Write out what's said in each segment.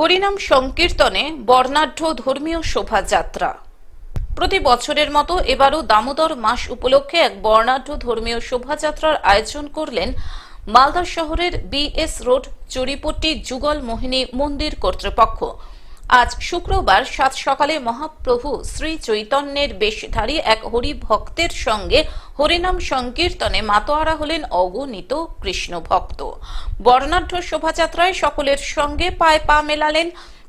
হরিনাম সংকীর্তনে বর্ণাঢ্য ধর্মীয় শোভাযাত্রা। প্রতি বছরের মতো এবারও দামোদর মাস উপলক্ষে এক বর্ণাঢ্য ধর্মীয় শোভাযাত্রার আয়োজন করলেন মালদা শহরের বিএস রোড, চুরিপট্টি, যুগল মোহিনী মন্দির কর্তৃপক্ষ। আজ শুক্রবার সাত সকালে মহাপ্রভু শ্রী চৈতন্যের বেশধারী এক হরি ভক্তের সঙ্গে হরিনাম সংকীর্তনে মাতোয়ারা হলেন অগণিত কৃষ্ণ ভক্ত বর্ণাঢ্য শোভাযাত্রায় সকলের সঙ্গে পায়ে পা মেলালেন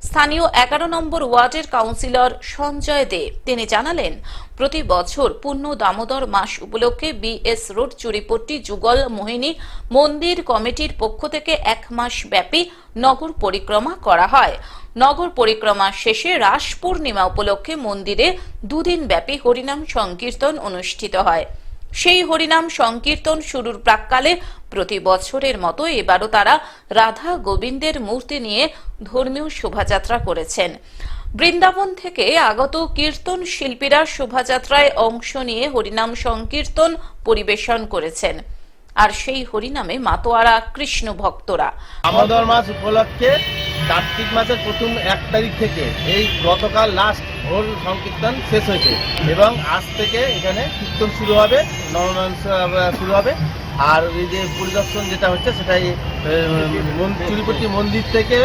স্থানীয় এগারো নম্বর ওয়ার্ডের কাউন্সিলর সঞ্জয় দে। তিনি জানালেন, প্রতি বছর পূর্ণ দামোদর মাস উপলক্ষে বিএস রোড চুরিপট্টি, যুগল, মোহিনী মন্দির কমিটির পক্ষ থেকে এক মাস ব্যাপী নগর পরিক্রমা করা হয়। নগর পরিক্রমা শেষে রাস পূর্ণিমা উপলক্ষে মন্দিরে দুদিন ব্যাপী হরিনাম সংকীর্তন অনুষ্ঠিত হয়। সেই হরিনাম সংকীর্তন শুরুর প্রাককালে প্রতি বছরের মতো এবারও তারা রাধা গোবিন্দের মূর্তি নিয়ে ধর্মীয় শোভাযাত্রা করেছেন। বৃন্দাবন থেকে আগত কীর্তন শিল্পীরা শোভাযাত্রায় অংশ নিয়ে হরিনাম সংকীর্তন পরিবেশন করেছেন। আর সেই হরিনামে মাতোয়ারা কৃষ্ণ ভক্তরা। দামোদর মাস উপলক্ষে কার্তিক মাসের প্রথম এক তারিখ থেকে এই গতকাল লাস্ট ভোর সংকীর্তন শেষ হয়েছে। এবং আজ থেকে এখানে কীর্তন শুরু হবে নবনাম শুরু হবে। আর এই যে পরিদর্শন যেটা হচ্ছে সেটাই চুরিপট্টি মন্দির থেকে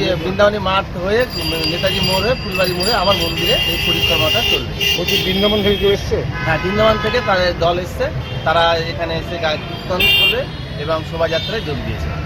ইয়ে বৃন্দাবনী মাঠ হয়ে নেতাজি মোড়ে ফুলবাড়ি মোড়ে আমার মন্দিরে এই পরিক্রমাটা চলবে। বলছি বৃন্দাবন থেকে কেউ এসছে? হ্যাঁ বৃন্দাবন থেকে তাদের দল এসছে। তারা এখানে এসে কীর্তন করবে এবং শোভাযাত্রায় যোগ দিয়েছে।